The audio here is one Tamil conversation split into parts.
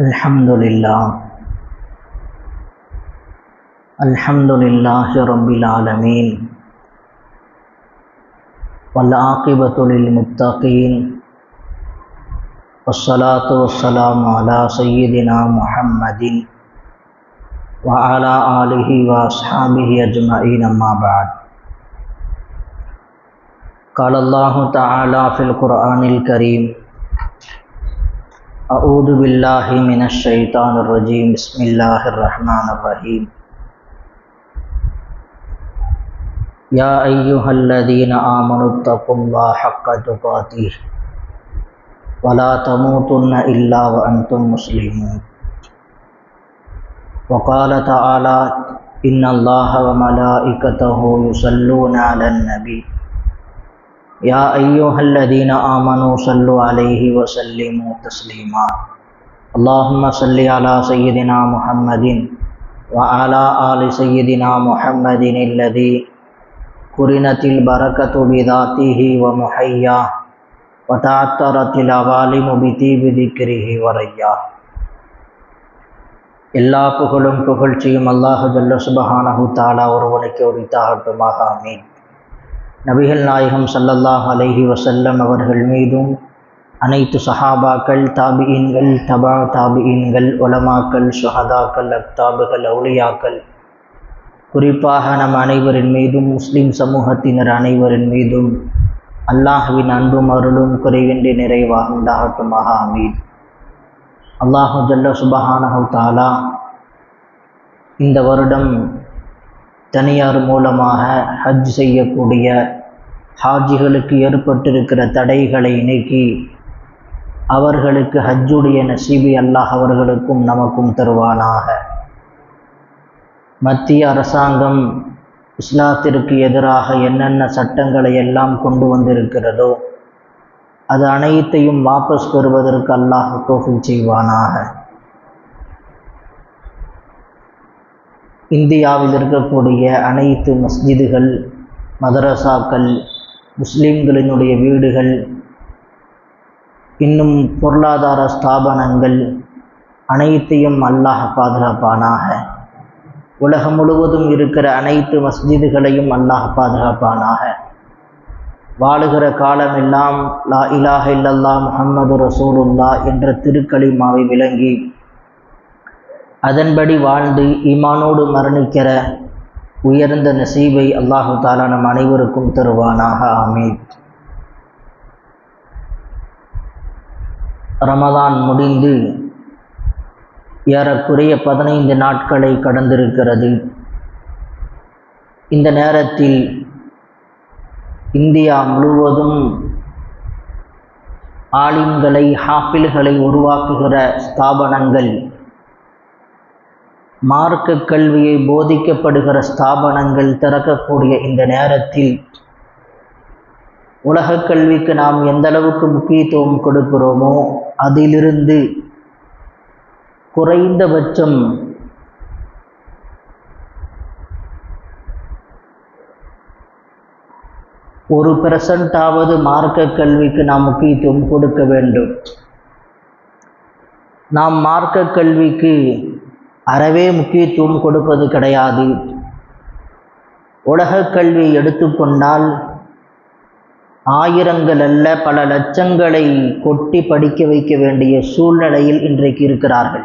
الحمد لله الحمد لله رب العالمين والعاقبة للمتقين والصلاة والسلام على سيدنا محمد وعلى آله وأصحابه أجمعين أما بعد قال الله تعالى في القرآن الكريم أعوذ بالله من الشيطان الرجيم. بسم الله الرحمن الرحيم. يا أيها الذين آمنوا اتقوا الله حق تقاته ولا تموتن إلا وأنتم مسلمون. وقال تعالى إن الله وملائكته يصلون على النبي. يا أيها الذين آمنوا صلوا عليه وسلموا تسليما اللهم صل على سيدنا محمد وعلى آل سيدنا محمد الذي قرنت البركة بذاته ومحياه وتعطرت العوالم بطيب ذكره ورياه எல்லா புகழும் புகழ்ச்சியும் அல்லாஹு ஜல்ல சுபஹானஹு தாலா ஒருவனுக்கு உரித்தாகட்டுமாக ஆமீன் நபிகள் நாயகம் சல்லல்லாஹ் அலைஹி வசல்லம் அவர்கள் மீதும் அனைத்து சஹாபாக்கள் தாபியின்கள் தபா தாபியின்கள் உலமாக்கள் சுஹதாக்கள் அக்தாபுகள் அவுளியாக்கள் குறிப்பாக நம் அனைவரின் மீதும் முஸ்லிம் சமூகத்தினர் அனைவரின் மீதும் அல்லாஹுவின் அன்பும் அருளும் குறைவின்றி நிறைவாக உண்டாகட்டுமாக. அமீன் அல்லாஹு ஜல்ல சுபஹானஹு தாலா இந்த வருடம் தனியார் மூலமாக ஹஜ் செய்யக்கூடிய ஹாஜிகளுக்கு ஏற்பட்டிருக்கிற தடைகளை நீக்கி அவர்களுக்கு ஹஜ்ஜுடைய நசீபி அல்லாஹ் அவர்களுக்கும் நமக்கும் தருவானாக. மத்திய அரசாங்கம் இஸ்லாத்திற்கு எதிராக என்னென்ன சட்டங்களை எல்லாம் கொண்டு வந்திருக்கிறதோ அது அனைத்தையும் வாபஸ் பெறுவதற்கு அல்லாஹ் தோஃபில் செய்வானாக. இந்தியாவில் இருக்கக்கூடிய அனைத்து மஸ்ஜிதுகள் மதரசாக்கள் முஸ்லீம்களினுடைய வீடுகள் இன்னும் பொருளாதார ஸ்தாபனங்கள் அனைத்தையும் அல்லாஹ் பாதுகாப்பானாக. உலகம் முழுவதும் இருக்கிற அனைத்து மஸ்ஜிதுகளையும் அல்லாஹ் பாதுகாப்பானாக. வாழுகிற காலமெல்லாம் லா இலாஹ இல்லல்லா முஹம்மது ரசூலுல்லா என்ற திருக்களிமாவை விளங்கி அதன்படி வாழ்ந்து ஈமானோடு மரணிக்கிற உயர்ந்த நசீபை அல்லாஹு தாலா நம் அனைவருக்கும் தருவானாக ஆமீன். ரமதான் முடிந்து ஏறக்குறைய பதினைந்து நாட்களை கடந்திருக்கிறது. இந்த நேரத்தில் இந்தியா முழுவதும் ஆலிம்களை ஹாஃபில்களை உருவாக்குகிற ஸ்தாபனங்கள் மார்க்க கல்வியை போதிக்கப்படுகிற ஸ்தாபனங்கள் திறக்கக்கூடிய இந்த நேரத்தில் உலக கல்விக்கு நாம் எந்த அளவுக்கு முக்கியத்துவம் கொடுக்கிறோமோ அதிலிருந்து குறைந்தபட்சம் ஒரு பெர்சன்டாவது மார்க்க கல்விக்கு நாம் முக்கியத்துவம் கொடுக்க வேண்டும். நாம் மார்க்க கல்விக்கு அறவே முக்கியத்துவம் கொடுப்பது கிடையாது. உலக கல்வியை எடுத்துக்கொண்டால் ஆயிரங்கள் அல்ல பல லட்சங்களை கொட்டி படிக்க வைக்க வேண்டிய சூழ்நிலையில் இன்றைக்கு இருக்கிறார்கள்.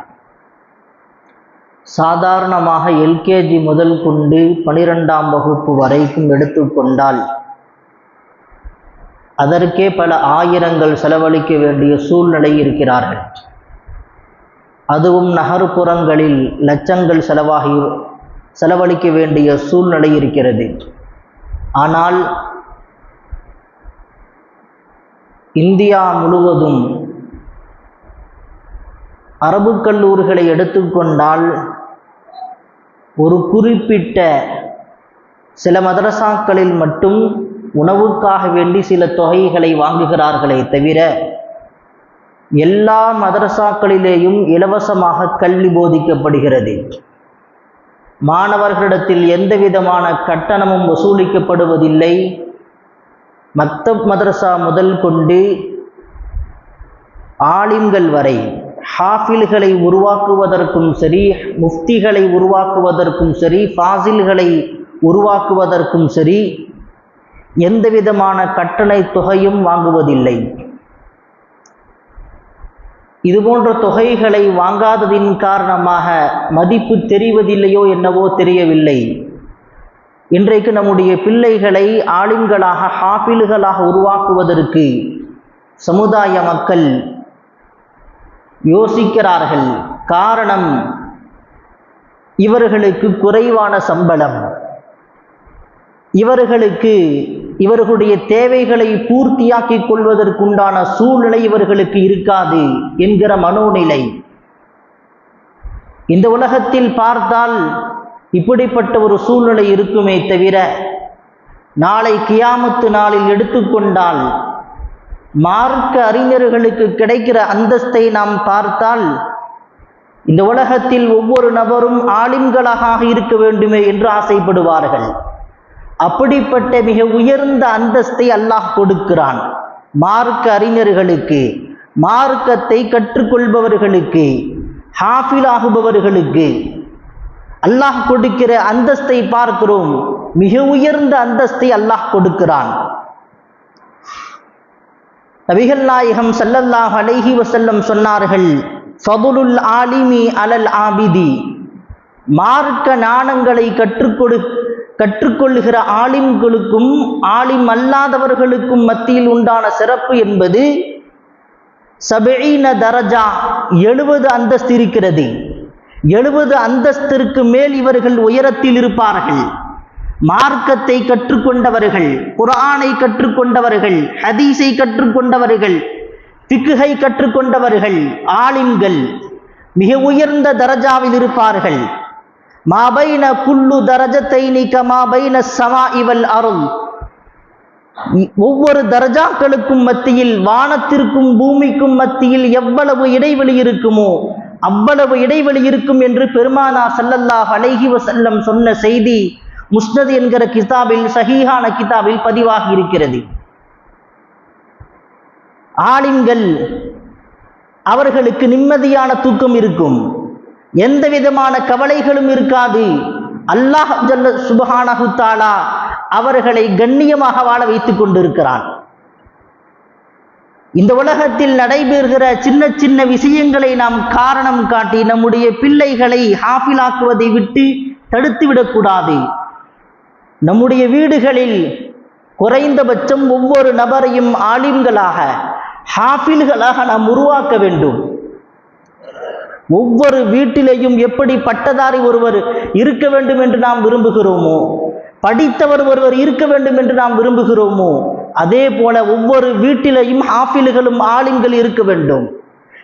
சாதாரணமாக எல்கேஜி முதல் கொண்டு பனிரெண்டாம் வகுப்பு வரைக்கும் எடுத்துக்கொண்டால் அதற்கே பல ஆயிரங்கள் செலவழிக்க வேண்டிய சூழ்நிலை இருக்கிறார்கள். அதுவும் நகர்ப்புறங்களில் லட்சங்கள் செலவாகி செலவழிக்க வேண்டிய சூழ்நிலை இருக்கிறது. ஆனால் இந்தியா முழுவதும் அரபு கல்லூரிகளை எடுத்துக்கொண்டால் ஒரு குறிப்பிட்ட சில மதரசாக்களில் மட்டும் உணவுக்காக வேண்டி சில தொகைகளை வாங்குகிறார்களே தவிர எல்லா மதரசாக்களிலேயும் இலவசமாக கல்வி போதிக்கப்படுகிறது. மாணவர்களிடத்தில் எந்த விதமான கட்டணமும் வசூலிக்கப்படுவதில்லை. மக்தப் மதரசா முதல் கொண்டு ஆலிம்கள் வரை ஹாஃபில்களை உருவாக்குவதற்கும் சரி முஃப்திகளை உருவாக்குவதற்கும் சரி ஃபாசில்களை உருவாக்குவதற்கும் சரி எந்த விதமான தொகையும் வாங்குவதில்லை. இதுபோன்ற தொகைகளை வாங்காததின் காரணமாக மதிப்பு தெரிவதில்லையோ என்னவோ தெரியவில்லை. இன்றைக்கு நம்முடைய பிள்ளைகளை ஆளுங்களாக ஹாபில்களாக உருவாக்குவதற்கு சமுதாய மக்கள் யோசிக்கிறார்கள். காரணம் இவர்களுக்கு குறைவான சம்பளம். இவர்களுக்கு இவர்களுடைய தேவைகளை பூர்த்தியாக்கிக் கொள்வதற்குண்டான சூழ்நிலை இவர்களுக்கு இருக்காது என்கிற மனோநிலை. இந்த உலகத்தில் பார்த்தால் இப்படிப்பட்ட ஒரு சூழ்நிலை இருக்குமே தவிர நாளை கியாமத்து நாளில் எடுத்துக்கொண்டால் மார்க்க அறிஞர்களுக்கு கிடைக்கிற அந்தஸ்தை நாம் பார்த்தால் இந்த உலகத்தில் ஒவ்வொரு நபரும் ஆலிம்களாக இருக்க வேண்டுமே என்று ஆசைப்படுவார்கள். அப்படிப்பட்ட மிக உயர்ந்த அந்தஸ்தை அல்லாஹ் கொடுக்கிறான். மார்க்க அறிஞர்களுக்கு மார்க்கத்தை கற்றுக்கொள்பவர்களுக்கு ஹாஃபில் ஆகுபவர்களுக்கு அல்லாஹ் கொடுக்கிற அந்தஸ்தை பார்க்கிறோம். மிக உயர்ந்த அந்தஸ்தை அல்லாஹ் கொடுக்கிறான். நபிகள் நாயகம் சல்லல்லாஹ் அலைஹி வசல்லம் சொன்னார்கள் ஃபதுலுல் ஆலிமி அலல் ஆபிதி. மார்க்க நாணங்களை கற்றுக்கொடு கற்றுக்கொள்ளுகிற ஆலிம்களுக்கும் ஆலிம் அல்லாதவர்களுக்கும் மத்தியில் உண்டான சிறப்பு என்பது சபீன தரஜா எழுபது அந்தஸ்து இருக்கிறது. எழுபது அந்தஸ்திற்கு மேல் இவர்கள் உயரத்தில் இருப்பார்கள். மார்க்கத்தை கற்றுக்கொண்டவர்கள் குரானை கற்றுக்கொண்டவர்கள் ஹதீஸை கற்றுக்கொண்டவர்கள் பிக்குகை கற்றுக்கொண்டவர்கள் ஆலிம்கள் மிக உயர்ந்த தரஜாவில் இருப்பார்கள். மாபைன குல்லு தரஜத்தை நீக்க மாபைன சமா இவல் அருள். ஒவ்வொரு தரஜாக்களுக்கும் மத்தியில் வானத்திற்கும் பூமிக்கும் மத்தியில் எவ்வளவு இடைவெளி இருக்குமோ அவ்வளவு இடைவெளி இருக்கும் என்று பெருமானா சல்லல்லாஹ் அலைஹி வசல்லம் சொன்ன செய்தி முஸ்னது என்கிற கிதாபில் சஹீஹான கிதாபில் பதிவாகி இருக்கிறது. ஆலிம்கள் அவர்களுக்கு நிம்மதியான தூக்கம் இருக்கும். எந்த விதமான கவலைகளும் இருக்காது. அல்லாஹ் ஜல்ல சுபஹானகுத்தாலா அவர்களை கண்ணியமாக வாழ வைத்துக் கொண்டிருக்கிறான். இந்த உலகத்தில் நடைபெறுகிற சின்ன சின்ன விஷயங்களை நாம் காரணம் காட்டி நம்முடைய பிள்ளைகளை ஹாஃபிலாக்குவதை விட்டு தடுத்துவிடக்கூடாது நம்முடைய வீடுகளில் குறைந்தபட்சம் ஒவ்வொரு நபரையும் ஆலிம்களாக ஹாஃபில்களாக நாம் உருவாக்க வேண்டும். ஒவ்வொரு வீட்டிலேயும் எப்படி பட்டதாரி ஒருவர் இருக்க வேண்டும் என்று நாம் விரும்புகிறோமோ படித்தவர் ஒருவர் இருக்க வேண்டும் என்று நாம் விரும்புகிறோமோ அதே போல ஒவ்வொரு வீட்டிலேயும் ஆஃபில்களும் ஆளுங்கள் இருக்க வேண்டும்.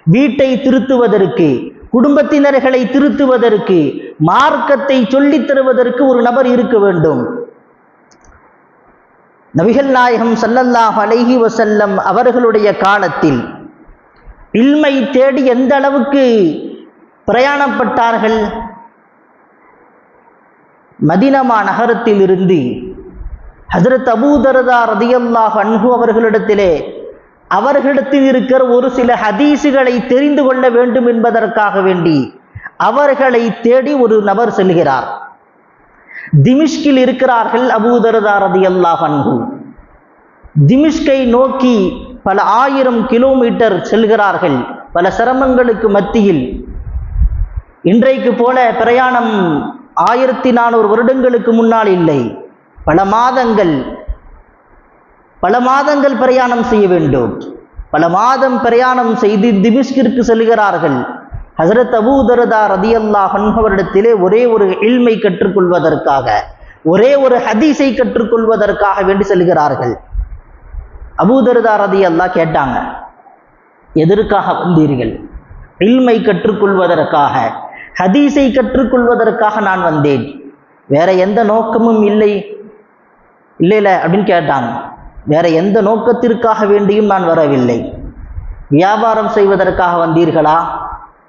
வீட்டை திருத்துவதற்கு குடும்பத்தினர்களை திருத்துவதற்கு மார்க்கத்தை சொல்லித் தருவதற்கு ஒரு நபர் இருக்க வேண்டும். நபிகள் நாயகம் சல்லல்லாஹ் அலைஹி வசல்லம் அவர்களுடைய காலத்தில் இல்மை தேடி எந்த அளவுக்கு பிரயாணப்பட்டார்கள். மதினமா நகரத்தில் இருந்து ஹசரத் அபூதரதா ரதியல்லாஹ் அன்பு அவர்களிடத்திலே அவர்களிடத்தில் இருக்கிற ஒரு சில ஹதீஸுகளை தெரிந்து கொள்ள வேண்டும் என்பதற்காக வேண்டி அவர்களை தேடி ஒரு நபர் செல்கிறார். திமிஷ்கில் இருக்கிறார்கள் அபூதரதா ரதியல்லாஹ் அன்பு திமிஷ்கை நோக்கி பல ஆயிரம் கிலோமீட்டர் செல்கிறார்கள். பல சிரமங்களுக்கு மத்தியில் இன்றைக்கு போல பிரயாணம் ஆயிரத்தி நானூறு வருடங்களுக்கு முன்னால் இல்லை. பல மாதங்கள் பல மாதங்கள் பிரயாணம் செய்ய வேண்டும். பல மாதம் பிரயாணம் செய்து திமிஷ்கிற்கு செல்கிறார்கள். ஹசரத் அபூதரதா ரதியல்லா அவரிடத்திலே ஒரே ஒரு இல்மை கற்றுக்கொள்வதற்காக ஒரே ஒரு ஹதீஸை கற்றுக்கொள்வதற்காக வேண்டி செல்கிறார்கள். அபூதரதா ரதி அல்லா கேட்டாங்க எதற்காக வந்தீர்கள்? இல்மை கற்றுக்கொள்வதற்காக. ஹதீஸை கற்றுக்கொள்வதற்காக நான் வந்தேன். வேற எந்த நோக்கமும் இல்லை. இல்லை அப்படின்னு கேட்டாங்க வேற எந்த நோக்கத்திற்காக வேண்டியும் நான் வரவில்லை. வியாபாரம் செய்வதற்காக வந்தீர்களா?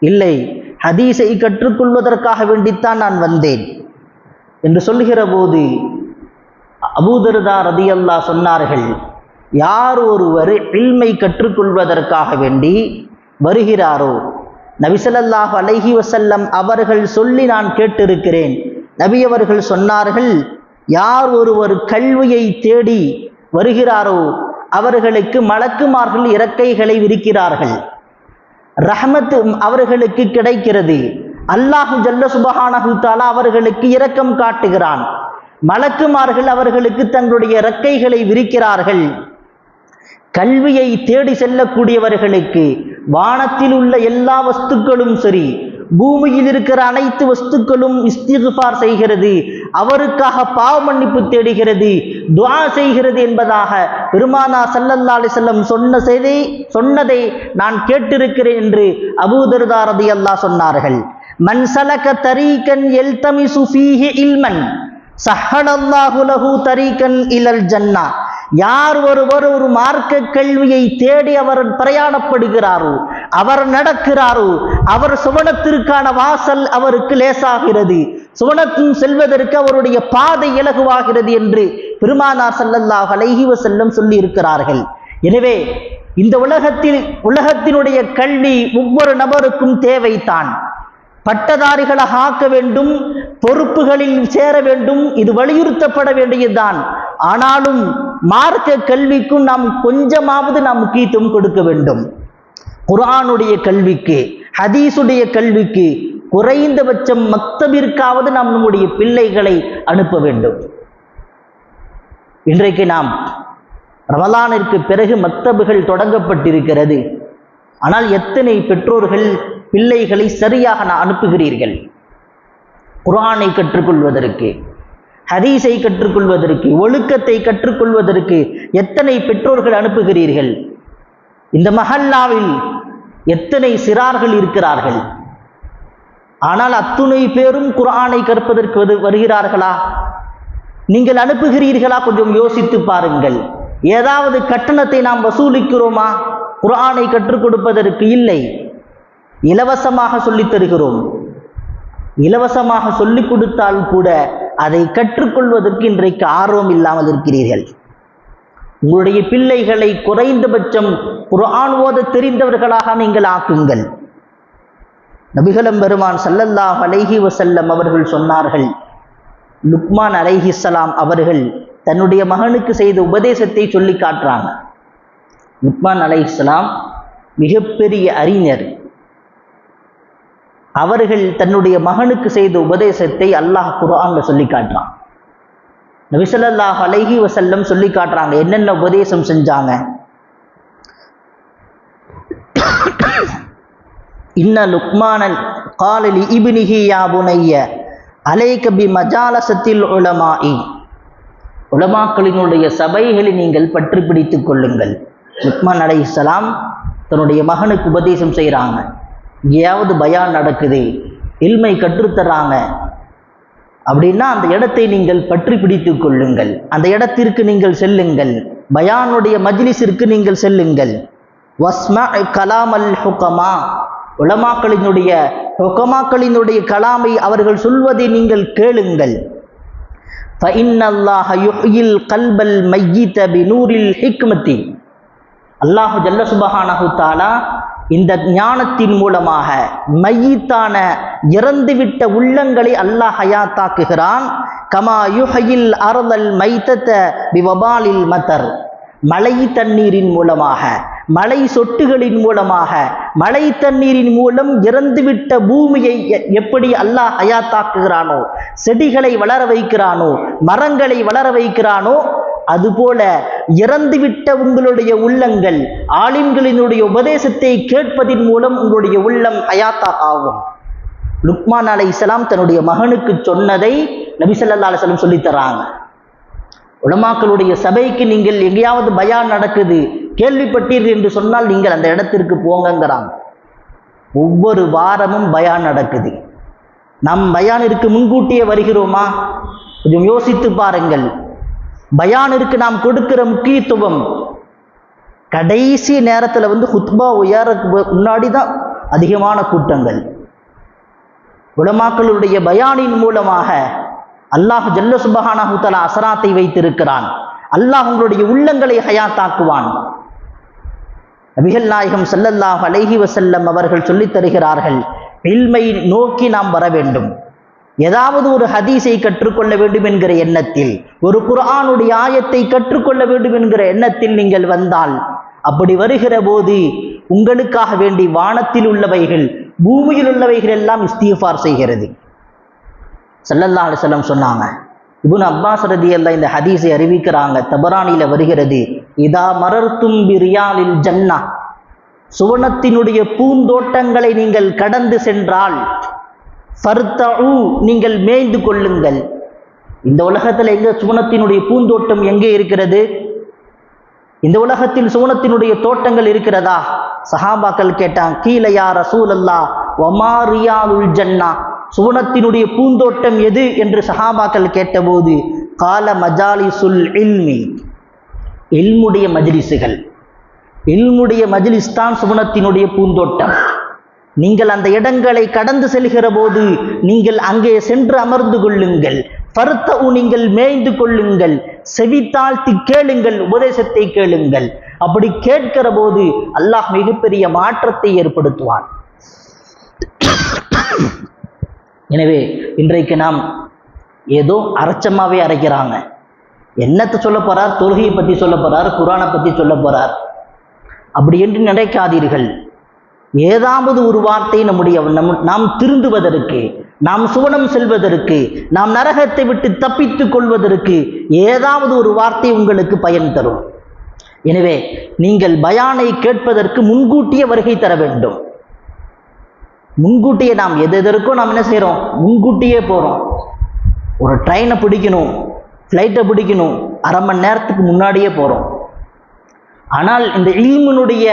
இல்லை. ஹதீஸை கற்றுக்கொள்வதற்காக வேண்டித்தான் நான் வந்தேன். என்று சொல்லுகிற போது அபூதர்தா ரதியல்லா சொன்னார்கள் யார் ஒருவர் இல்மை கற்றுக்கொள்வதற்காக வேண்டி வருகிறாரோ நபிசல்லாஹ் அலஹி வசல்லம் அவர்கள் சொல்லி நான் கேட்டிருக்கிறேன். நபி அவர்கள் சொன்னார்கள் யார் ஒருவர் கல்வியை தேடி வருகிறாரோ அவர்களுக்கு மலக்குமார்கள் இறக்கைகளை விரிக்கிறார்கள். ரஹமத் அவர்களுக்கு கிடைக்கிறது. அல்லாஹு ஜல்ல சுபஹானஹு தாலா அவர்களுக்கு இரக்கம் காட்டுகிறான். மலக்குமார்கள் அவர்களுக்கு தங்களுடைய இறக்கைகளை விரிக்கிறார்கள். கல்வியை தேடி செல்லக்கூடியவர்களுக்கு வானத்தில் உள்ள எல்லா வஸ்துக்களும் சரி பூமியில் இருக்கிற அனைத்து வஸ்துக்களும் இஸ்திகுபார் செய்கிறது அவருக்காக பாவ மன்னிப்பு தேடுகிறது துவா செய்கிறது என்பதாக பெருமானா சல்லல்லா அலிசல்லம் சொன்ன செய்தி சொன்னதை நான் கேட்டிருக்கிறேன் என்று அபூதர்தா அல்லா அல்லாஹ் சொன்னார்கள். மன் சலக தரீகன் எல்தமிசு ஃபீஹி இல்மன் சஹலல்லாஹு லஹு தரீகன் இலல் ஜன்னா. யார் ஒருவர் ஒரு மார்க்க கல்வியை தேடி அவர் பிரயாணப்படுகிறாரோ அவர் நடக்கிறாரோ அவர் சுவனத்திற்கான வாசல் அவருக்கு லேசாகிறது. சுவனத்தின் செல்வதற்கு அவருடைய பாதை இலகுவாகிறது என்று பெருமானார் ஸல்லல்லாஹு அலைஹி செல்லும் சொல்லி இருக்கிறார்கள் எனவே இந்த உலகத்தில் உலகத்தினுடைய கல்வி ஒவ்வொரு நபருக்கும் தேவைத்தான் பட்டதாரிகளை ஆக்க வேண்டும் பொறுப்புகளில் சேர வேண்டும் இது வலியுறுத்தப்பட வேண்டியதுதான். ஆனாலும் மார்க்க கல்விக்கும் நாம் கொஞ்சமாவது நாம் முக்கியத்துவம் கொடுக்க வேண்டும். குரானுடைய கல்விக்கு ஹதீஸுடைய கல்விக்கு குறைந்தபட்சம் மக்தபிற்காவது நாம் நம்முடைய பிள்ளைகளை அனுப்ப வேண்டும். இன்றைக்கு நாம் ரமலானிற்கு பிறகு மக்தபுகள் தொடங்கப்பட்டிருக்கிறது. ஆனால் எத்தனை பெற்றோர்கள் பிள்ளைகளை சரியாக நான் அனுப்புகிறீர்கள்? குரானை கற்றுக்கொள்வதற்கு. ஹதீஸை கற்றுக்கொள்வதற்கு ஒழுக்கத்தை கற்றுக்கொள்வதற்கு எத்தனை பெற்றோர்கள் அனுப்புகிறீர்கள்? இந்த மஹல்லாவில் எத்தனை சிறார்கள் இருக்கிறார்கள்? ஆனால் அத்துணை பேரும் குரானை கற்பதற்கு வரு- வருகிறார்களா? நீங்கள் அனுப்புகிறீர்களா? கொஞ்சம் யோசித்து பாருங்கள். ஏதாவது கட்டணத்தை நாம் வசூலிக்கிறோமா? குரானை கற்றுக் கொடுப்பதற்கு இல்லை. இலவசமாக சொல்லித் தருகிறோம். இலவசமாக சொல்லிக் கொடுத்தால் கூட அதை கற்றுக்கொள்வதற்கு இன்றைக்கு ஆர்வம் இல்லாமல் இருக்கிறீர்கள். உங்களுடைய பிள்ளைகளை குறைந்தபட்சம் குர்ஆன் ஓத தெரிந்தவர்களாக நீங்கள் ஆக்குங்கள். நபிகளம் பெருமான் சல்லல்லாஹ் அலைஹி வசல்லம் அவர்கள் சொன்னார்கள் லுக்மான் அலைஹிஸ்ஸலாம் அவர்கள் தன்னுடைய மகனுக்கு செய்த உபதேசத்தை சொல்லி காட்டுறாங்க. லுக்மான் அலைஹிஸ்லாம் மிகப்பெரிய அறிஞர். அவர்கள் தன்னுடைய மகனுக்கு செய்த உபதேசத்தை அல்லாஹ் குரான்ல சொல்லி காட்டுறான். நபி ஸல்லல்லாஹு அலைஹி சொல்லி காட்டுறாங்க என்னென்ன உபதேசம் செஞ்சாங்க. இன்ன லுக்மானல் காலலி இபினிஹி யாபுனைய அலைகபி அலைக பி மஜாலசத்தில் உலமாஇ. உலமாக்களினுடைய சபைகளை நீங்கள் பற்றி பிடித்துக் கொள்ளுங்கள். லுக்மான் அலைஹிஸ்ஸலாம் தன்னுடைய மகனுக்கு உபதேசம் செய்கிறாங்க எங்கேயாவது பயான் நடக்குது இல்மை கற்றுத்தராங்க. அப்படின்னா அந்த இடத்தை நீங்கள் பற்றி பிடித்து கொள்ளுங்கள். அந்த இடத்திற்கு நீங்கள் செல்லுங்கள். பயானுடைய மஜ்லிஸிற்கு நீங்கள் செல்லுங்கள். வஸ்மா கலாம் அல் ஹுக்கமா உலமாக்களினுடைய ஹுக்கமாக்களினுடைய கலாமை அவர்கள் சொல்வதை நீங்கள் கேளுங்கள். கல்பல் மையீத்த நூரில் ஹிக்மத்தி. அல்லாஹு ஜல்ல சுபஹானஹு தாலா இந்த ஞானத்தின் மூலமாக மையித்தான இறந்துவிட்ட உள்ளங்களை அல்லாஹ் ஹயாத்தாக்குகிறான். Comma யுஹையில் அருளல் மைத்தத்த விவபாலில் mother. மழை தண்ணீரின் மூலமாக மழை சொட்டுகளின் மூலமாக மழை தண்ணீரின் மூலம் இறந்துவிட்ட பூமியை எ- எப்படி அல்லாஹ் ஹயாத்தாக்குகிறானோ செடிகளை வளர வைக்கிறானோ மரங்களை வளர வைக்கிறானோ அதுபோல இறந்துவிட்ட உங்களுடைய உள்ளங்கள் ஆலிம்களினுடைய உபதேசத்தை கேட்பதின் மூலம் உங்களுடைய உள்ளம் அயாத்தா ஆகும். லுக்மான் அலை இஸ்லாம் தன்னுடைய மகனுக்கு சொன்னதை நபிசல்லா ஸல்லல்லாஹு சொல்லித்தராங்க சொல்லித் தராங்க. உலமாக்களுடைய சபைக்கு நீங்கள் எங்கேயாவது பயான் நடக்குது கேள்விப்பட்டீர்கள் என்று சொன்னால் நீங்கள் அந்த இடத்திற்கு போங்கங்கிறாங்க. ஒவ்வொரு வாரமும் பயான் நடக்குது. நம் பயானிற்கு முன்கூட்டியே வருகிறோமா? கொஞ்சம் யோசித்து பாருங்கள். பயானிற்கு நாம் கொடுக்கிற முக்கியத்துவம் கடைசி நேரத்தில் வந்து ஹுத்பா உயரக்கு முன்னாடி தான் அதிகமான கூட்டங்கள். உலமாக்களுடைய பயானின் மூலமாக அல்லாஹ் ஜல்ல சுபஹானா ஹுத்தலா அசராத்தை வைத்திருக்கிறான். அல்லாஹ் உங்களுடைய உள்ளங்களை ஹயாத்தாக்குவான். நபிகள் நாயகம் சல்லல்லாஹ் அலைஹி வசல்லம் அவர்கள் சொல்லித் தருகிறார்கள் இல்மை நோக்கி நாம் வர வேண்டும். ஏதாவது ஒரு ஹதீஸை கற்றுக்கொள்ள வேண்டும் என்கிற எண்ணத்தில் ஒரு குரானுடைய ஆயத்தை கற்றுக்கொள்ள வேண்டும் என்கிற எண்ணத்தில் நீங்கள் வந்தால் அப்படி வருகிற போது உங்களுக்காக வேண்டி வானத்தில் உள்ளவைகள் பூமியில் உள்ளவைகள் எல்லாம் இஸ்திஃபார் செய்கிறது. சல்லல்லா அலிசல்லம் சொன்னாங்க இபுன் அப்பாஸ் ரதியல்லாஹ் இந்த ஹதீஸை அறிவிக்கிறாங்க தபரானில வருகிறது இதா மரர்த்தும் பிரியாலில் ஜன்னா சுவனத்தினுடைய பூந்தோட்டங்களை நீங்கள் கடந்து சென்றால் ஃபர்தூ நீங்கள் மேய்ந்து கொள்ளுங்கள். இந்த உலகத்தில் எங்க சுவனத்தினுடைய பூந்தோட்டம் எங்கே இருக்கிறது? இந்த உலகத்தில் சுவனத்தினுடைய தோட்டங்கள் இருக்கிறதா? சஹாபாக்கள் கேட்டான் கீழையா ரசூல் அல்லா ஒமாரியாலுல் ஜன்னா சுவனத்தினுடைய பூந்தோட்டம் எது? என்று சஹாபாக்கள் கேட்டபோது கால மஜாலிசுல் இல்மி இல்முடைய மஜ்லிசுகள். இல்முடைய மஜ்லிஸ் தான் சுவனத்தினுடைய பூந்தோட்டம். நீங்கள் அந்த இடங்களை கடந்து செல்கிற போது நீங்கள் அங்கே சென்று அமர்ந்து கொள்ளுங்கள். பருத்தவு நீங்கள் மேய்ந்து கொள்ளுங்கள். செவித்தாழ்த்தி கேளுங்கள் உபதேசத்தை கேளுங்கள். அப்படி கேட்கிற போது அல்லாஹ் மிகப்பெரிய மாற்றத்தை ஏற்படுத்துவான். எனவே இன்றைக்கு நாம் ஏதோ அரைச்சமாவே அரைக்கிறாங்க. என்னத்தை சொல்ல போறார்? தொழுகையை பத்தி சொல்ல போறார்? குரானை பத்தி சொல்ல போறார்? அப்படி என்று நினைக்காதீர்கள். ஏதாவது ஒரு வார்த்தை நம்முடைய நம் நாம் திருந்துவதற்கு நாம் சுவனம் செல்வதற்கு நாம் நரகத்தை விட்டு தப்பித்து கொள்வதற்கு ஏதாவது ஒரு வார்த்தை உங்களுக்கு பயன் தரும். எனவே நீங்கள் பயானை கேட்பதற்கு முன்கூட்டியே வருகை தர வேண்டும். முன்கூட்டியே நாம் எது எதற்கும் நாம் என்ன செய்கிறோம் முன்கூட்டியே போகிறோம் ஒரு ட்ரெயினை பிடிக்கணும் ஃப்ளைட்டை பிடிக்கணும் அரை மணி நேரத்துக்கு முன்னாடியே போகிறோம் ஆனால் இந்த இல்மனுடைய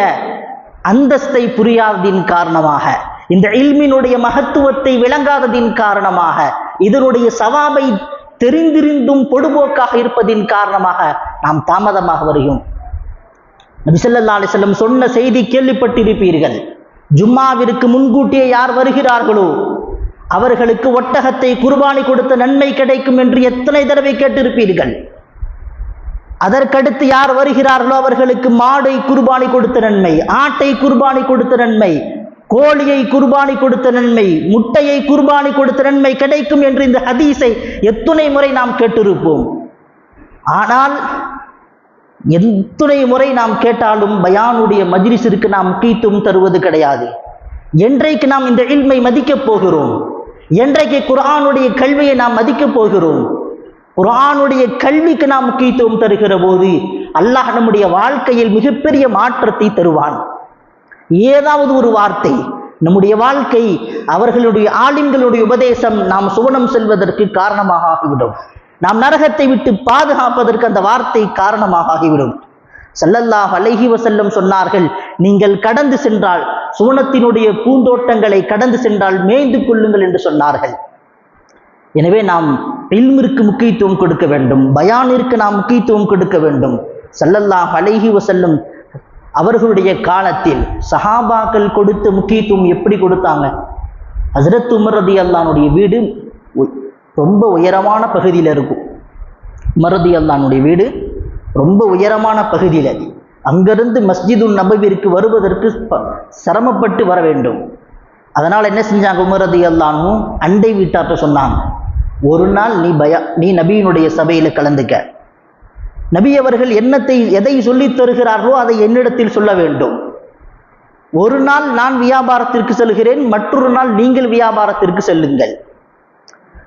அந்தஸ்தை புரியாததின் காரணமாக இந்த இல்மினுடைய மகத்துவத்தை விளங்காததின் காரணமாக இதனுடைய சவாபை தெரிந்திருந்தும் பொடுபோக்காக இருப்பதின் காரணமாக நாம் தாமதமாக வருகிறோம். நபிசல்லா அலிசல்லம் சொன்ன செய்தி கேள்விப்பட்டிருப்பீர்கள். ஜும்மாவிற்கு முன்கூட்டியே யார் வருகிறார்களோ அவர்களுக்கு ஒட்டகத்தை குர்பானி கொடுத்த நன்மை கிடைக்கும் என்று எத்தனை தடவை கேட்டிருப்பீர்கள். அதற்கடுத்து யார் வருகிறார்களோ அவர்களுக்கு மாடை குர்பானி கொடுத்த நன்மை ஆட்டை குர்பானி கொடுத்த நன்மை கோழியை குர்பானி கொடுத்த நன்மை முட்டையை குர்பானி கொடுத்த நன்மை கிடைக்கும் என்று இந்த ஹதீஸை எத்துணை முறை நாம் கேட்டிருப்போம். ஆனால் எத்துணை முறை நாம் கேட்டாலும் பயானுடைய மஜ்லிஸிற்கு நாம் முக்கியத்துவம் தருவது கிடையாது. என்றைக்கு நாம் இந்த இல்மை மதிக்கப் போகிறோம்? என்றைக்கு குரானுடைய கல்வியை நாம் மதிக்கப் போகிறோம்? குரானுடைய கல்விக்கு நாம் முக்கியத்துவம் தருகிற போது அல்லாஹ் நம்முடைய வாழ்க்கையில் மிகப்பெரிய மாற்றத்தை தருவான். ஏதாவது ஒரு வார்த்தை நம்முடைய வாழ்க்கை அவர்களுடைய ஆலிம்களுடைய உபதேசம் நாம் சுவனம் செல்வதற்கு காரணமாக ஆகிவிடும். நாம் நரகத்தை விட்டு பாதுகாப்பதற்கு அந்த வார்த்தை காரணமாக ஆகிவிடும். ஸல்லல்லாஹு அலைஹி வசல்லம் சொன்னார்கள் நீங்கள் கடந்து சென்றால் சுவனத்தினுடைய பூந்தோட்டங்களை கடந்து சென்றால் மேய்ந்து கொள்ளுங்கள் என்று சொன்னார்கள். எனவே நாம் இல்மிற்கு முக்கியத்துவம் கொடுக்க வேண்டும் பயானிற்கு நாம் முக்கியத்துவம் கொடுக்க வேண்டும். செல்லல்லா அலைஹி வசல்லும் அவர்களுடைய காலத்தில் சஹாபாக்கள் கொடுத்த முக்கியத்துவம் எப்படி கொடுத்தாங்க? ஹசரத் உமரதி அல்லானுடைய வீடு உ- ரொம்ப உயரமான பகுதியில் இருக்கும். உமரதி அல்லானுடைய வீடு ரொம்ப உயரமான பகுதியில். அது அங்கிருந்து மஸ்ஜிதுன் நபவிற்கு வருவதற்கு சிரமப்பட்டு வர வேண்டும். அதனால் என்ன செஞ்சாங்க உமரதி அல்லானும் அண்டை வீட்டார்ட்ட சொன்னாங்க. ஒரு நாள் நீ பயா நீ நபியினுடைய சபையில் கலந்துக்க. நபி அவர்கள் என்னத்தை எதை சொல்லித் தருகிறார்களோ அதை என்னிடத்தில் சொல்ல வேண்டும். ஒரு நாள் நான் வியாபாரத்திற்கு செல்கிறேன் மற்றொரு நாள் நீங்கள் வியாபாரத்திற்கு செல்லுங்கள்.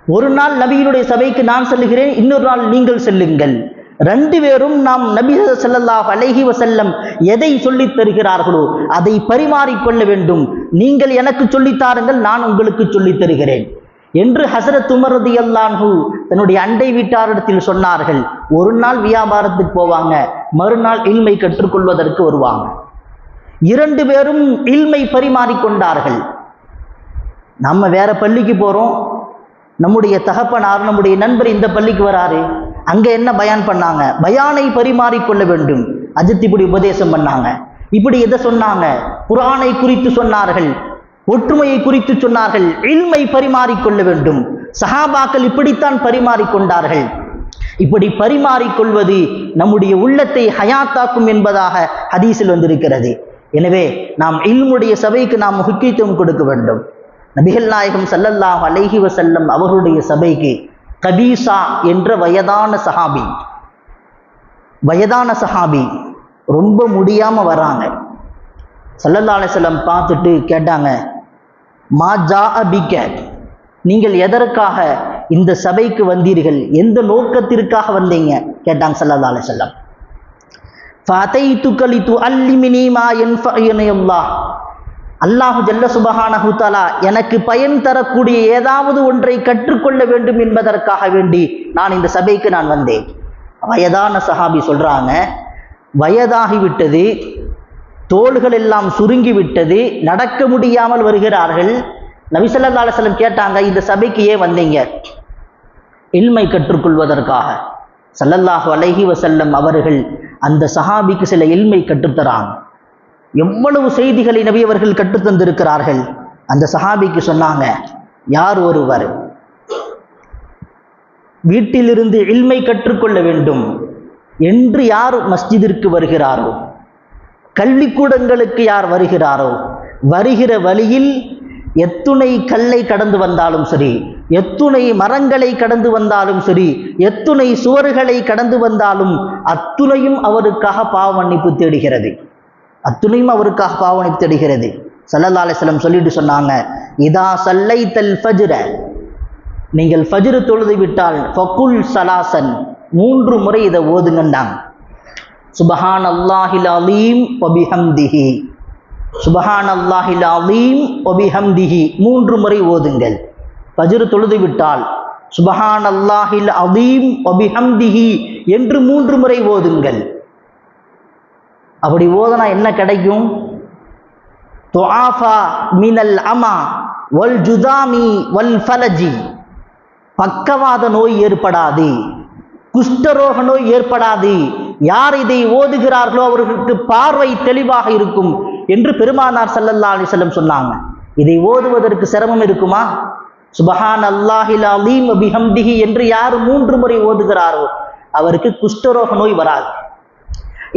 ஒரு நாள் நபியினுடைய சபைக்கு நான் செல்கிறேன் இன்னொரு நாள் நீங்கள் செல்லுங்கள். ரெண்டு பேரும் நாம் நபி செல்லல்லாஹ் அலைஹி வசல்லம் எதை சொல்லித் தருகிறார்களோ அதை பரிமாறிக்கொள்ள வேண்டும். நீங்கள் எனக்கு சொல்லித் தாருங்கள் நான் உங்களுக்கு சொல்லித் தருகிறேன். என்று ஹசரத் உமர் ரதியல்லான்ஹு தன்னுடைய அண்டை வீட்டாரிடத்தில் சொன்னார்கள். ஒரு நாள் வியாபாரத்துக்கு போவாங்க. மறுநாள் இல்மை கற்றுக்கொள்வதற்கு வருவாங்க. இரண்டு பேரும் இல்மை பரிமாறிக்கொண்டார்கள். நம்ம வேற பள்ளிக்கு போறோம். நம்முடைய தகப்பனார் நம்முடைய நண்பர் இந்த பள்ளிக்கு வராரு. அங்க என்ன பயான் பண்ணாங்க? பயானை பரிமாறிக்கொள்ள வேண்டும். அஜித் இப்படி உபதேசம் பண்ணாங்க. இப்படி எதை சொன்னாங்க? குரானை குறித்து சொன்னார்கள். ஒற்றுமையை குறித்து சொன்னார்கள். இல்மை பரிமாறிக்கொள்ள வேண்டும். சஹாபாக்கள் இப்படித்தான் பரிமாறிக்கொண்டார்கள். இப்படி பரிமாறிக்கொள்வது நம்முடைய உள்ளத்தை ஹயாத்தாக்கும் என்பதாக ஹதீஸில் வந்திருக்கிறது. எனவே நாம் இல்முடைய சபைக்கு நாம் முக்கியத்துவம் கொடுக்க வேண்டும். நபிகள் நாயகம் சல்லல்லாஹ் அலைஹி வசல்லம் அவர்களுடைய சபைக்கு கபீசா என்ற வயதான சஹாபி வயதான சஹாபி ரொம்ப முடியாமல் வராங்க. சல்லல்லா அலைஹி பார்த்துட்டு கேட்டாங்க மா ஜா அபிக்க நீங்கள் எதற்காக இந்த சபைக்கு வந்தீர்கள்? எந்த நோக்கத்திற்காக வந்தீங்க? கேட்டாங்க ஸல்லல்லாஹு அலைஹி ஃபதை ஃபதைத்துக து மா யன்ஃபஉனி அல்லாஹ். அல்லாஹு ஜல்ல சுபஹானஹு தஆலா எனக்கு பயன் தரக்கூடிய ஏதாவது ஒன்றை கற்றுக்கொள்ள வேண்டும் என்பதற்காக வேண்டி நான் இந்த சபைக்கு நான் வந்தேன். வயதான சஹாபி சொல்கிறாங்க வயதாகிவிட்டது தோள்கள் எல்லாம் சுருங்கிவிட்டது நடக்க முடியாமல் வருகிறார்கள். நபிசல்லா அலுவலம் கேட்டாங்க இந்த சபைக்கு ஏன் வந்தீங்க? இல்மை கற்றுக்கொள்வதற்காக. சல்லல்லாஹு அலஹி வசல்லம் அவர்கள் அந்த சஹாபிக்கு சில இல்மை கற்றுத்தராங்க எவ்வளவு செய்திகளை நபி அவர்கள் கற்றுத்தந்திருக்கிறார்கள் அந்த சஹாபிக்கு சொன்னாங்க யார் ஒருவர் வீட்டிலிருந்து இல்மை கற்றுக்கொள்ள வேண்டும்? என்று யார் மஸ்ஜிதிற்கு வருகிறாரோ? கல்விக்கூடங்களுக்கு யார் வருகிறாரோ வருகிற வழியில் எத்துணை கல்லை கடந்து வந்தாலும் சரி எத்துணை மரங்களை கடந்து வந்தாலும் சரி எத்துணை சுவர்களை கடந்து வந்தாலும் அத்துணையும் அவருக்காக பாவ மன்னிப்பு தேடுகிறது. அத்துணையும் அவருக்காக பாவ மன்னிப்பு தேடுகிறது சல்லல்லாசலம் சொல்லிட்டு சொன்னாங்க இதா சல்லை தல் ஃபஜ்ர. நீங்கள் ஃபஜ்ரு தொழுது விட்டால் ஃபகுல் சலாசன். மூன்று முறை இதை ஓதுங்கண்டாங்க சுபஹான் அல்லாஹில் அலீம் ஒபிஹம்திஹி சுபஹான் அல்லாஹில் அலீம் ஒபிஹம்திஹி மூன்று முறை ஓதுங்கள். பஜ்ரு தொழுது விட்டால். சுபஹான் அல்லாஹில் அலீம் ஒபிஹம்திஹி என்று மூன்று முறை ஓதுங்கள். அப்படி ஓதனா என்ன கிடைக்கும்? துஆஃபா மினல் அமா வல் ஜுதாமி வல் ஃபலஜி. பக்கவாத நோய் ஏற்படாது. குஷ்டரோக நோய் ஏற்படாது. யார் இதை ஓதுகிறார்களோ அவர்களுக்கு பார்வை தெளிவாக இருக்கும் என்று பெருமானார் சல்லல்லா அலிசல்லம் சொன்னாங்க. இதை ஓதுவதற்கு சிரமம் இருக்குமா? சுபஹான் அல்லாஹில் அலீம் அபிஹம்திஹி என்று யார் மூன்று முறை ஓதுகிறாரோ அவருக்கு குஷ்டரோக நோய் வராது.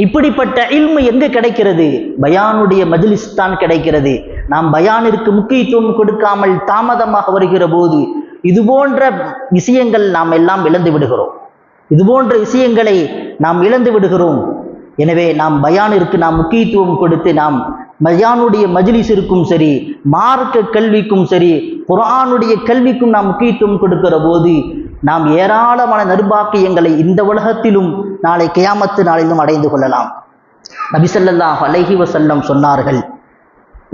இப்படிப்பட்ட இல்மு எங்கு கிடைக்கிறது? பயானுடைய மஜ்லிஸ் தான் கிடைக்கிறது. நாம் பயானிற்கு முக்கியத்துவம் கொடுக்காமல் தாமதமாக வருகிற போது இது போன்ற விஷயங்கள் நாம் எல்லாம் இழந்து விடுகிறோம். இது போன்ற விஷயங்களை நாம் இழந்து விடுகிறோம். எனவே நாம் பயானிற்கு நாம் முக்கியத்துவம் கொடுத்து நாம் மயானுடைய மஜ்லிஸிற்கும் சரி மார்க்க கல்விக்கும் சரி குரானுடைய கல்விக்கும் நாம் முக்கியத்துவம் கொடுக்கிற போது நாம் ஏராளமான நர்பாக்கியங்களை இந்த உலகத்திலும் நாளை கியாமத்து நாளிலும் அடைந்து கொள்ளலாம். நபிசல்லாஹ் அலஹி வசல்லம் சொன்னார்கள்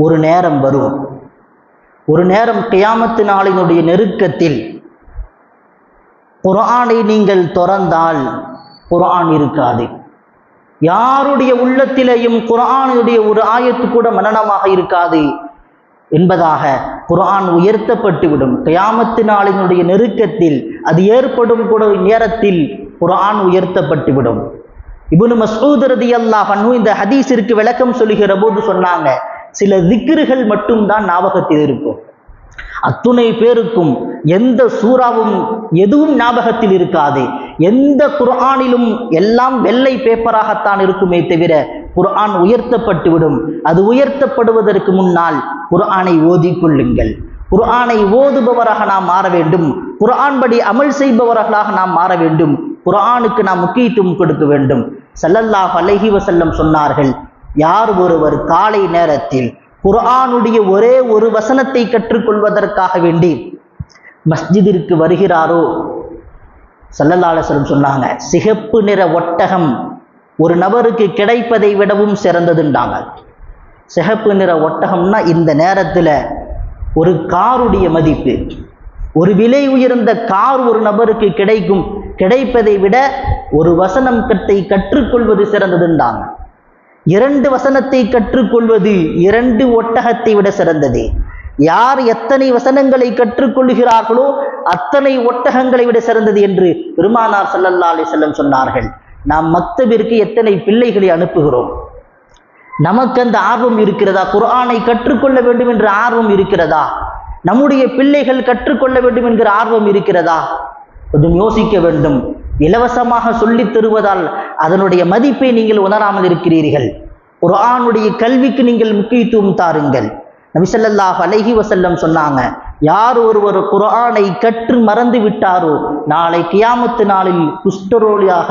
ஒரு நேரம் வரும். ஒரு நேரம் கியாமத்து நாளினுடைய நெருக்கத்தில் குரானை நீங்கள் திறந்தால் குரான் இருக்காது. யாருடைய உள்ளத்திலேயும் குரானுடைய ஒரு ஆயத்து கூட மனநமாக இருக்காது என்பதாக குர்ஆன் உயர்த்தப்பட்டு விடும். நாளினுடைய நெருக்கத்தில் அது ஏற்படும் கூட நேரத்தில் குரான் உயர்த்தப்பட்டு விடும். இப்னு மஸ்ஊத் ரதியல்லாஹு அன்ஹு இந்த ஹதீஸிற்கு விளக்கம் சொல்லுகிற போது சொன்னாங்க சில திக்ருகள் மட்டும்தான் ஞாபகத்தில் இருக்கும். அத்துணை பேருக்கும் எந்த சூறாவும் எதுவும் ஞாபகத்தில் இருக்காது. எந்த குர்ஆனிலும் எல்லாம் வெள்ளை பேப்பராகத்தான் இருக்குமே தவிர குர்ஆன் உயர்த்தப்பட்டுவிடும் அது உயர்த்தப்படுவதற்கு முன்னால் குர்ஆனை ஓதிக் கொள்ளுங்கள். குர்ஆனை ஓதுபவராக நாம் மாற வேண்டும். குர்ஆன் படி அமல் செய்பவர்களாக நாம் மாற வேண்டும். குர்ஆனுக்கு நாம் முக்கியத்துவம் கொடுக்க வேண்டும். சல்லல்லாஹ் அலஹி வசல்லம் சொன்னார்கள் யார் ஒருவர் காலை நேரத்தில் குர்ஆனுடைய ஒரே ஒரு வசனத்தை கற்றுக்கொள்வதற்காக வேண்டி மஸ்ஜிதிற்கு வருகிறாரோ? ஸல்லல்லாஹு சொன்னாங்க சிகப்பு நிற ஒட்டகம் ஒரு நபருக்கு கிடைப்பதை விடவும் சிறந்ததுண்டாங்க சிகப்பு நிற ஒட்டகம்னா இந்த நேரத்தில் ஒரு காருடைய மதிப்பு. ஒரு விலை உயர்ந்த கார் ஒரு நபருக்கு கிடைக்கும் கிடைப்பதை விட ஒரு வசனம் கத்தை கற்றுக்கொள்வது சிறந்ததுண்டாங்க இரண்டு வசனத்தை கற்றுக்கொள்வது இரண்டு ஒட்டகத்தை விட சிறந்தது. யார் எத்தனை வசனங்களை கற்றுக்கொள்கிறார்களோ அத்தனை ஒட்டகங்களை விட சிறந்தது என்று பெருமானார் சல்லல்லா அலி செல்லம் சொன்னார்கள். நாம் மக்தபிற்கு எத்தனை பிள்ளைகளை அனுப்புகிறோம்? நமக்கு அந்த ஆர்வம் இருக்கிறதா? குர்ஆனை கற்றுக்கொள்ள வேண்டும் என்ற ஆர்வம் இருக்கிறதா? நம்முடைய பிள்ளைகள் கற்றுக்கொள்ள வேண்டும் என்கிற ஆர்வம் இருக்கிறதா? கொஞ்சம் யோசிக்க வேண்டும். இலவசமாக சொல்லித் தருவதால் அதனுடைய மதிப்பை நீங்கள் உணராமல் இருக்கிறீர்கள். குர்ஆனுடைய கல்விக்கு நீங்கள் முக்கியத்துவம் தாருங்கள். நபிசல்லாஹ் அலஹி வசல்லம் சொன்னாங்க யார் ஒருவர் குரானை கற்று மறந்து விட்டாரோ நாளை கியாமத்து நாளில் குஷ்டரோலியாக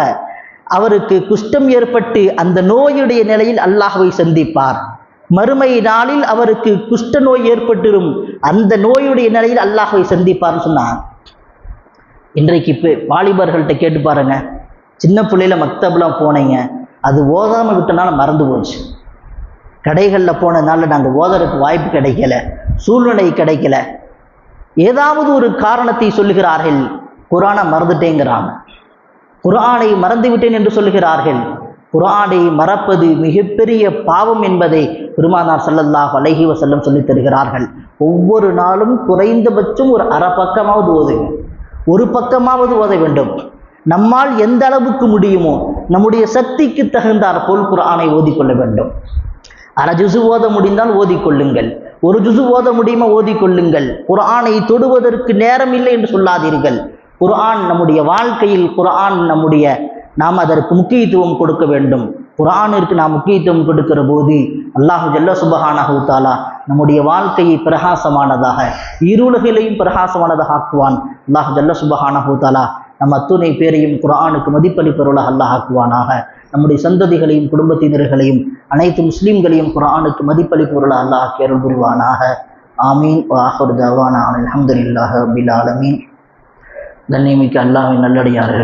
அவருக்கு குஷ்டம் ஏற்பட்டு அந்த நோயுடைய நிலையில் அல்லாஹவை சந்திப்பார். மறுமை நாளில் அவருக்கு குஷ்ட நோய் ஏற்பட்டிரும் அந்த நோயுடைய நிலையில் அல்லாஹ்வை சந்திப்பார்னு சொன்னாங்க. இன்றைக்கு இப்போ வாலிபர்கள்ட்ட கேட்டு பாருங்க. சின்ன பிள்ளையில மக்தப்லாம் போனீங்க. அது ஓதாமல் விட்டனால மறந்து போச்சு. கடைகளில் போனதுனால நாங்கள் ஓதறதுக்கு வாய்ப்பு கிடைக்கல. சூழ்நிலை கிடைக்கல. ஏதாவது ஒரு காரணத்தை சொல்லுகிறார்கள். குரானை மறந்துட்டேங்கிறாங்க. குரானை மறந்து விட்டேன் என்று சொல்லுகிறார்கள். குரானை மறப்பது மிகப்பெரிய பாவம் என்பதை பெருமானார் சல்லல்லாஹ் அலஹி வசல்லம் சொல்லித் தருகிறார்கள். ஒவ்வொரு நாளும் குறைந்தபட்சம் ஒரு அரை பக்கமாவது ஓதுங்க. ஒரு பக்கமாவது ஓத வேண்டும். நம்மால் எந்த அளவுக்கு முடியுமோ நம்முடைய சக்திக்கு தகுந்தார் போல் குரானை ஓதிக்கொள்ள வேண்டும். அரை ஜுசு ஓத முடிந்தால் ஓதிக்கொள்ளுங்கள் ஒரு ஜுசு ஓத முடியுமா ஓதிக்கொள்ளுங்கள் குரானை தொடுவதற்கு நேரம் இல்லை என்று சொல்லாதீர்கள். குரான் நம்முடைய வாழ்க்கையில் குரான் நம்முடைய நாம் அதற்கு முக்கியத்துவம் கொடுக்க வேண்டும். குரானிற்கு நாம் முக்கியத்துவம் கொடுக்கிற போது அல்லாஹு ஜல்ல சுபஹானஹு தாலா நம்முடைய வாழ்க்கையை பிரகாசமானதாக இருளகிலையும் பிரகாசமானதாக ஆக்குவான். அல்லாஹு ஜல்ல சுபஹானஹு தாலா நம் அத்துணை பேரையும் குரானுக்கு மதிப்பளிப்பவர்களாக அல்லாஹ் ஆக்குவானாக. நம்முடைய சந்ததிகளையும் குடும்பத்தினர்களையும் அனைத்து முஸ்லிம்களையும் குரானுக்கு மதிப்பளிப்பவர்களாக அல்லாஹ் கேரள் புரிவானாக. ஆமீன். ஆஹர் தவானா அல்ஹம்துலில்லாஹ் அபில் ஆலமீன். கண்ணியமிக்க அல்லாஹின் நல்லடியார்கள்.